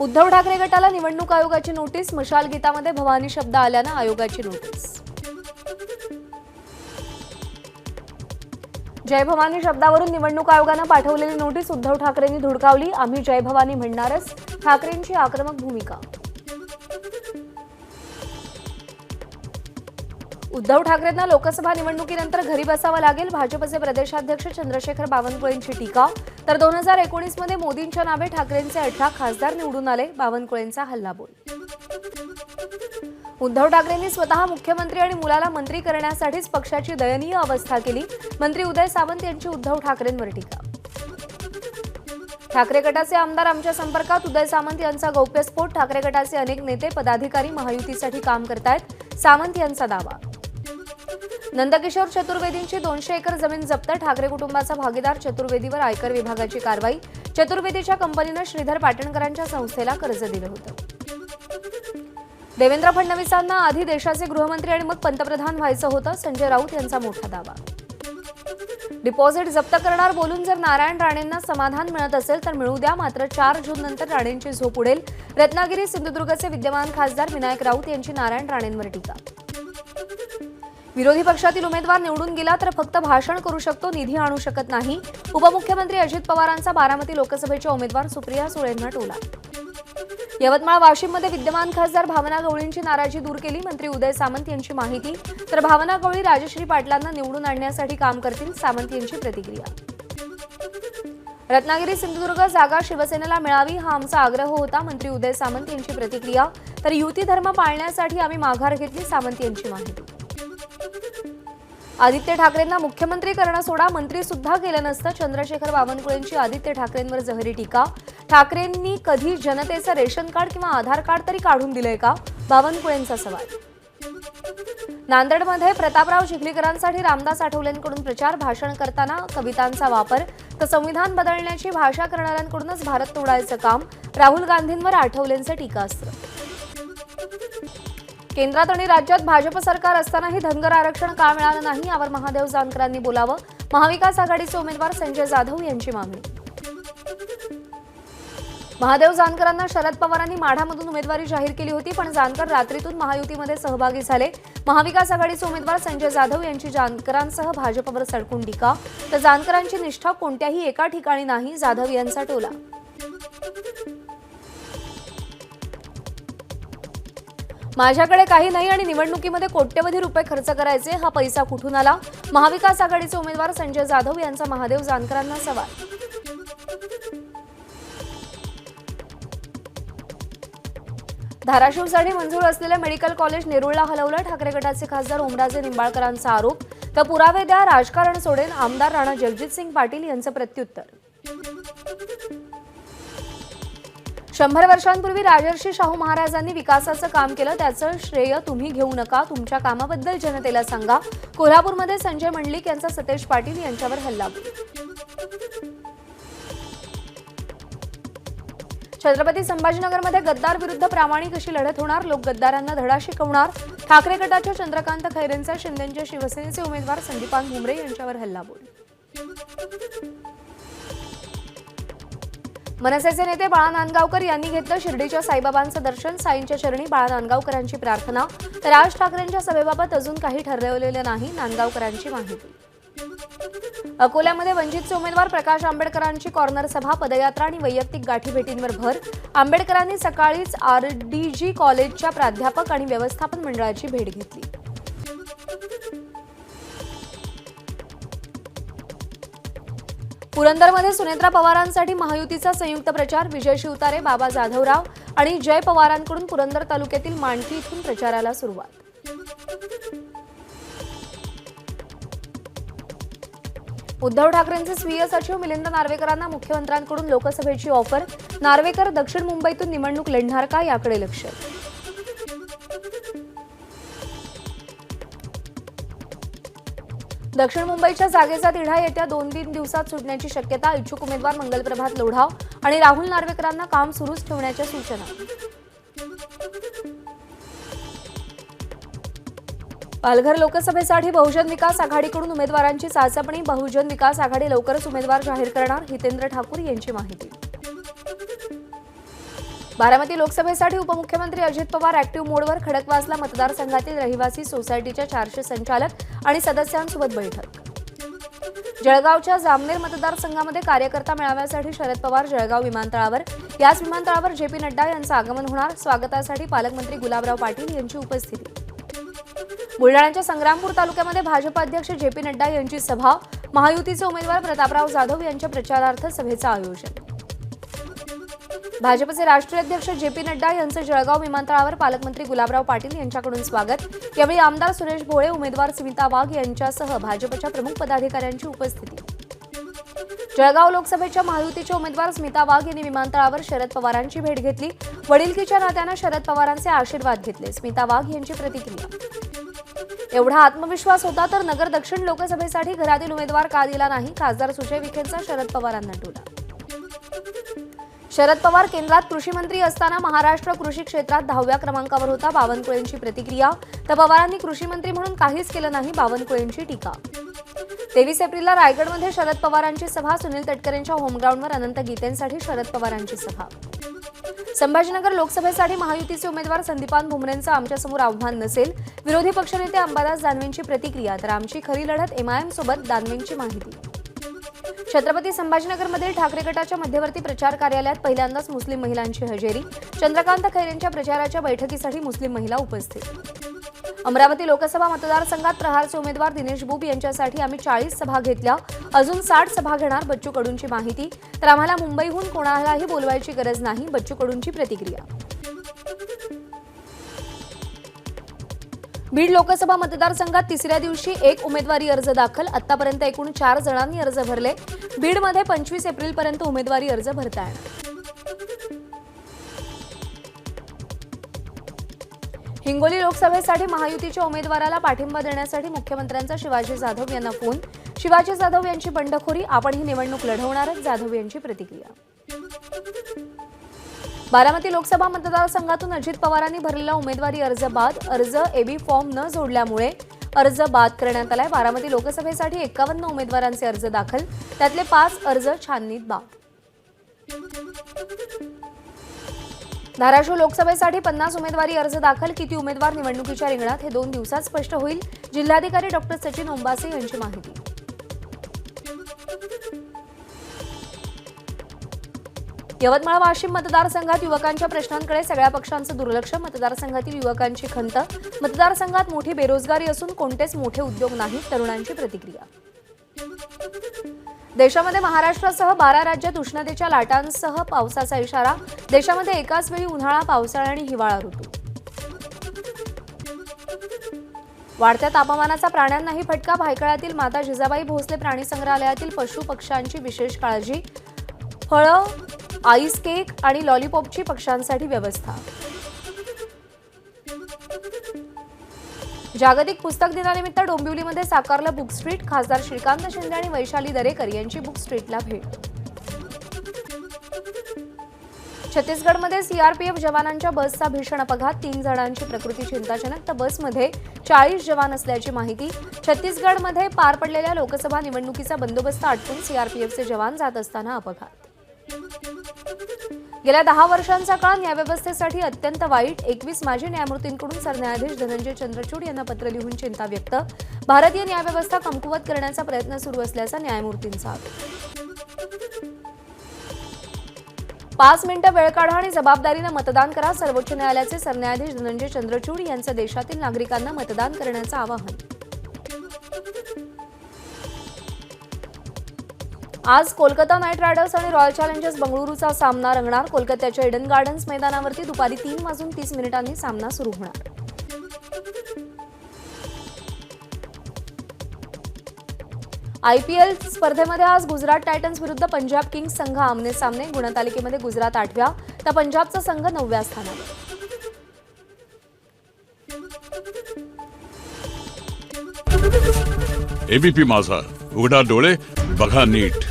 उद्धव ठाकरे गटाला निवडणूक आयोगाची नोटीस मशाल गीतामध्ये भवानी शब्द आल्यानं आयोगाची नोटीस. जय भवानी शब्दावरून निवडणूक आयोगानं पाठवलेली नोटीस उद्धव ठाकरेंनी धुडकावली. आम्ही जय भवानी म्हणणारच. ठाकरेंची आक्रमक भूमिका. उद्धव ठाकरेंना लोकसभा निवडणुकीनंतर घरी बसावं लागेल. भाजपचे प्रदेशाध्यक्ष चंद्रशेखर बावनकुळेंची टीका. तर दोन हजार एकोणीसमध्ये मोदींच्या नावे ठाकरेंचे अठरा खासदार निवडून आले. बावनकुळेंचा हल्लाबोल. उद्धव ठाकरेंनी स्वतः मुख्यमंत्री आणि मुलाला मंत्री करण्यासाठीच पक्षाची दयनीय अवस्था केली. मंत्री उदय सावंत यांची उद्धव ठाकरेंवर टीका. ठाकरे गटाचे आमदार आमच्या संपर्कात उदय सामंत यांचा गौप्यस्फोट. ठाकरे गटाचे अनेक नेते पदाधिकारी महायुतीसाठी काम करतायत. सामंत यांचा दावा. नंदकिशोर चतुर्वेदींची दोनशे एकर जमीन जप्त ठाकरे कुटुंबाचा भागीदार चतुर्वेदीवर आयकर विभागाची कारवाई चतुर्वेदीच्या कंपनीनं श्रीधर पाटणकरांच्या संस्थेला कर्ज दिलं होतं. देवेंद्र फडणवीसांना आधी देशाचे गृहमंत्री आणि मग पंतप्रधान व्हायचं होतं संजय राऊत यांचा मोठा दावा. डिपॉझिट जप्त करणार बोलून जर नारायण राणेंना समाधान मिळत असेल तर मिळू द्या मात्र चार जून नंतर राणेंची झोप उडेल. रत्नागिरी सिंधुदुर्गचे विद्यमान खासदार विनायक राऊत यांची नारायण राणेंवर टीका. विरोधी पक्षातील उमेदवार निवडून गेला तर फक्त भाषण करू शकतो निधी आणू शकत नाही. उपमुख्यमंत्री अजित पवारांचा बारामती लोकसभेच्या उमेदवार सुप्रिया सुळेंना टोला. यवतमाळ वाशिममध्ये विद्यमान खासदार भावना गवळींची नाराजी दूर केली. मंत्री उदय सामंत यांची माहिती. तर भावना गवळी राजश्री पाटलांना निवडून आणण्यासाठी काम करतील सामंत यांची प्रतिक्रिया. रत्नागिरी सिंधुदुर्ग जागा शिवसेनेला मिळावी हा आमचा आग्रह होता मंत्री उदय सामंत यांची प्रतिक्रिया. तर युती धर्म पाळण्यासाठी आम्ही माघार घेतली सामंत यांची माहिती. आदित्य ठाकरेंना मुख्यमंत्री करणं सोडा मंत्री सुद्धा केलं नसतं. चंद्रशेखर बावनकुळेंची आदित्य ठाकरेंवर जहरी टीका. ठाकरेंनी कधी जनतेचं रेशन कार्ड किंवा आधार कार्ड तरी काढून दिलंय का? बावनकुळेंचा सवाल. नांदेडमध्ये प्रतापराव चिखलीकरांसाठी रामदास आठवलेंकडून प्रचार भाषण करताना कवितांचा वापर. तर संविधान बदलण्याची भाषा करणाऱ्यांकडूनच भारत तोडायचं काम. राहुल गांधींवर आठवलेंचं टीकास्त्र. केंद्रात आणि राज्यात भाजप सरकार असतानाही धनगर आरक्षण का मिळालं नाही यावर महादेव जानकरांनी बोलावं. महाविकास आघाडीचे उमेदवार संजय जाधव यांची मागणी. महादेव जानकरांना शरद पवारांनी माढामधून उमेदवारी जाहीर केली होती पण जानकर रात्रीतून महायुतीमध्ये सहभागी झाले. महाविकास आघाडीचे उमेदवार संजय जाधव यांची जानकरांसह भाजपवर सडकून टीका. तर जानकरांची निष्ठा कोणत्याही एका ठिकाणी नाही जाधव यांचा टोला. माझ्याकडे काही नाही आणि निवडणुकीमध्ये कोट्यवधी रुपये खर्च करायचे हा पैसा कुठून आला? महाविकास आघाडीचे उमेदवार संजय जाधव यांचा महादेव जानकरांना सवाल. धाराशिवसाठी मंजूर असलेलं मेडिकल कॉलेज नेरुळला हलवलं ठाकरे गटाचे खासदार ओमराजे निंबाळकरांचा आरोप. तर पुरावे द्या राजकारण सोडेन आमदार राणा जगजितसिंग पाटील यांचं प्रत्युत्तर. शंभर वर्षांपूर्वी राजर्षी शाहू महाराजांनी विकासाचं काम केलं. त्याचं श्रेय तुम्ही घेऊ नका. तुमच्या कामाबद्दल जनतेला सांगा. कोल्हापूरमध्ये संजय मंडलिक यांचा सतेज पाटील यांच्यावर हल्ला. छत्रपती संभाजीनगरमध्ये गद्दार विरुद्ध प्रामाणिक अशी लढत होणार. लोक गद्दारांना धडा शिकवणार. ठाकरे गटाच्या चंद्रकांत खैरेंचा शिंदेच्या शिवसेनेचे उमेदवार संदीपान भुमरे यांच्यावर हल्लाबोल मनसेचे नेते बाळा नांदगावकर यांनी घेतलं शिर्डीच्या साईबाबांचं दर्शन. साईंच्या चरणी बाळा नांदगावकरांची प्रार्थना. तर राज ठाकरेंच्या सभेबाबत अजून काही ठरवलेलं नाही नांदगावकरांची माहिती. अकोल्यामध्ये वंचितचे उमेदवार प्रकाश आंबेडकरांची कॉर्नर सभा पदयात्रा आणि वैयक्तिक गाठीभेटींवर भर. आंबेडकरांनी सकाळीच आरडीजी कॉलेजच्या प्राध्यापक आणि व्यवस्थापन मंडळाची भेट घेतली. पुरंदरमध्ये सुनेत्रा पवारांसाठी महायुतीचा संयुक्त प्रचार विजय शिवतारे बाबा जाधवराव आणि जय पवारांकडून पुरंदर तालुक्यातील मांडकी इथून प्रचाराला सुरुवात. उद्धव ठाकरेंचे स्वीय सचिव मिलिंद नार्वेकरांना मुख्यमंत्र्यांकडून लोकसभेची ऑफर नार्वेकर दक्षिण मुंबईतून निवडणूक लढणार का याकडे लक्ष? दक्षिण मुंबईच्या जागेचा तिढा येत्या दोन तीन दिवसात सुटण्याची शक्यता इच्छुक उमेदवार मंगलप्रभात लोढाव आणि राहुल नार्वेकरांना काम सुरूच ठेवण्याच्या सूचना. पालघर लोकसभेसाठी बहुजन विकास आघाडीकडून उमेदवारांची चाचपणी बहुजन विकास आघाडी लवकरच उमेदवार जाहीर करणार हितेंद्र ठाकूर यांची माहिती. बारामती लोकसभेसाठी उपमुख्यमंत्री अजित पवार ऍक्टिव्ह मोडवर खडकवासला मतदारसंघातील रहिवासी सोसायटीच्या चारशे संचालक आणि सदस्यांसोबत बैठक. जळगावच्या जामनेर मतदारसंघामध्ये कार्यकर्ता मेळाव्यासाठी शरद पवार जळगाव विमानतळावर. याच विमानतळावर जे पी नड्डा यांचं आगमन होणार. स्वागतासाठी पालकमंत्री गुलाबराव पाटील यांची उपस्थिती. बुलढाण्याच्या संग्रामपूर तालुक्यामध्ये भाजप अध्यक्ष जे पी नड्डा यांची सभा. महायुतीचे उमेदवार प्रतापराव जाधव यांच्या प्रचारार्थ सभेचं आयोजन. भाजपचे राष्ट्रीय अध्यक्ष जे पी नड्डा यांचं जळगाव विमानतळावर पालकमंत्री गुलाबराव पाटील यांच्याकडून स्वागत. यावेळी आमदार सुरेश भोळे उमेदवार स्मिता वाघ यांच्यासह भाजपच्या प्रमुख पदाधिकाऱ्यांची उपस्थिती. जळगाव लोकसभेच्या महायुतीच्या उमेदवार स्मिता वाघ यांनी विमानतळावर शरद पवारांची भेट घेतली. वडीलकीच्या नात्यानं शरद पवारांचे आशीर्वाद घेतले. स्मिता वाघ यांची प्रतिक्रिया. एवढा आत्मविश्वास होता तर नगर दक्षिण लोकसभेसाठी घरातील उमेदवार का दिला नाही? खासदार सुजय विखेंचा शरद पवारांना टोला. शरद पवार केंद्रात कृषी मंत्री असताना महाराष्ट्र कृषी क्षेत्रात दहाव्या क्रमांकावर होता बावनकुळेंची प्रतिक्रिया. तर पवारांनी कृषी मंत्री म्हणून काहीच केलं नाही बावनकुळेंची टीका. तेवीस एप्रिलला रायगडमध्ये शरद पवारांची सभा सुनील तटकरेंच्या होमग्राऊंडवर अनंत गीतेंसाठी शरद पवारांची सभा. संभाजीनगर लोकसभेसाठी महायुतीचे उमेदवार संदीपान भुमरेंचं आमच्यासमोर आव्हान नसेल विरोधी पक्षनेते अंबादास दानवेंची प्रतिक्रिया तर आमची खरी लढत एमआयएमसोबत दानवेंची माहिती. छत्रपती संभाजीनगरमधील ठाकरे गटाच्या मध्यवर्ती प्रचार कार्यालयात पहिल्यांदाच मुस्लिम महिलांची हजेरी. चंद्रकांत खैरेंच्या प्रचाराच्या बैठकीसाठी मुस्लिम महिला उपस्थित. अमरावती लोकसभा मतदारसंघात प्रहारचे उमेदवार दिनेश बुब यांच्यासाठी आम्ही चाळीस सभा घेतल्या. अजून साठ सभा घेणार बच्चू कडूंची माहिती. तर आम्हाला मुंबईहून कोणालाही बोलवायची गरज नाही बच्चू कडूंची प्रतिक्रिया. बीड लोकसभा मतदारसंघात तिसऱ्या दिवशी एक उमेदवारी अर्ज दाखल. आतापर्यंत एकूण चार जणांनी अर्ज भरले. बीडमध्ये पंचवीस एप्रिलपर्यंत उमेदवारी अर्ज भरता येणार हिंगोली लोकसभेसाठी महायुतीच्या उमेदवाराला पाठिंबा देण्यासाठी मुख्यमंत्र्यांचा शिवाजी जाधव यांना फोन. शिवाजी जाधव यांची बंडखोरी आपण ही निवडणूक लढवणारच जाधव यांची प्रतिक्रिया. बारामती लोकसभा मतदारसंघातून अजित पवारांनी भरलेला उमेदवारी अर्ज बाद अर्ज एबी फॉर्म न जोडल्यामुळे अर्ज बाद करण्यात आलाय. बारामती लोकसभेसाठी एकावन्न उमेदवारांचे अर्ज दाखल. त्यातले पाच अर्ज छाननीत बाद. धाराशिव लोकसभेसाठी पन्नास उमेदवारी अर्ज दाखल. किती उमेदवार निवडणुकीच्या रिंगणात हे दोन दिवसात स्पष्ट होईल. जिल्हाधिकारी डॉक्टर सचिन ओंबासे यांची माहिती. यवतमाळ वाशिम मतदारसंघात युवकांच्या प्रश्नांकडे सगळ्या पक्षांचं दुर्लक्ष. मतदारसंघातील युवकांची खंत. मतदारसंघात मोठी बेरोजगारी असून कोणतेच मोठे उद्योग नाहीत तरुणांची प्रतिक्रिया. देशामध्ये महाराष्ट्रासह बारा राज्यात उष्णतेच्या लाटांसह पावसाचा इशारा. देशामध्ये एकाच वेळी उन्हाळा पावसाळा आणि हिवाळा ऋतू. वाढत्या तापमानाचा प्राण्यांनाही फटका. भायखळातील माता जिजाबाई भोसले प्राणी संग्रहालयातील पशु पक्ष्यांची विशेष काळजी. फळं आईस केक आणि लॉलीपॉपची पक्ष्यांसाठी व्यवस्था. जागतिक पुस्तक दिनानिमित्त डोंबिवलीमध्ये साकारलं बुक स्ट्रीट खासदार श्रीकांत शिंदे आणि वैशाली दरेकर यांची बुक स्ट्रीटला भेट. छत्तीसगडमध्ये सीआरपीएफ जवानांच्या बसचा भीषण अपघात तीन जणांची प्रकृती चिंताजनक तर बसमध्ये चाळीस जवान असल्याची माहिती छत्तीसगडमध्ये पार पडलेल्या लोकसभा निवडणुकीचा बंदोबस्त आटपून सीआरपीएफचे जवान जात असताना अपघात. गेल्या दहा वर्षांचा काळ न्यायव्यवस्थेसाठी अत्यंत वाईट. एकवीस माजी न्यायमूर्तींकडून सरन्यायाधीश धनंजय चंद्रचूड यांना पत्र लिहून चिंता व्यक्त. भारतीय न्यायव्यवस्था कमकुवत करण्याचा प्रयत्न सुरू असल्याचा न्यायमूर्तींचा आरोप. पाच मिनिटं वेळ काढा आणि जबाबदारीनं मतदान करा. सर्वोच्च न्यायालयाचे सरन्यायाधीश धनंजय चंद्रचूड यांचं देशातील नागरिकांना मतदान करण्याचं आवाहन. आज कोलकाता नाईट रायडर्स आणि रॉयल चॅलेंजर्स बंगळुरूचा सामना रंगणार. कोलकात्याच्या इडन गार्डन्स मैदानावरती दुपारी तीन वाजून तीस मिनिटांनी सामना सुरू होणार. आयपीएल स्पर्धेमध्ये आज गुजरात टायटन्स विरुद्ध पंजाब किंग्स संघ आमने सामने. गुणतालिकेमध्ये गुजरात आठव्या तर पंजाबचा संघ नवव्या स्थानावर. एबीपी माझा. उघडा डोळे बघा नीट.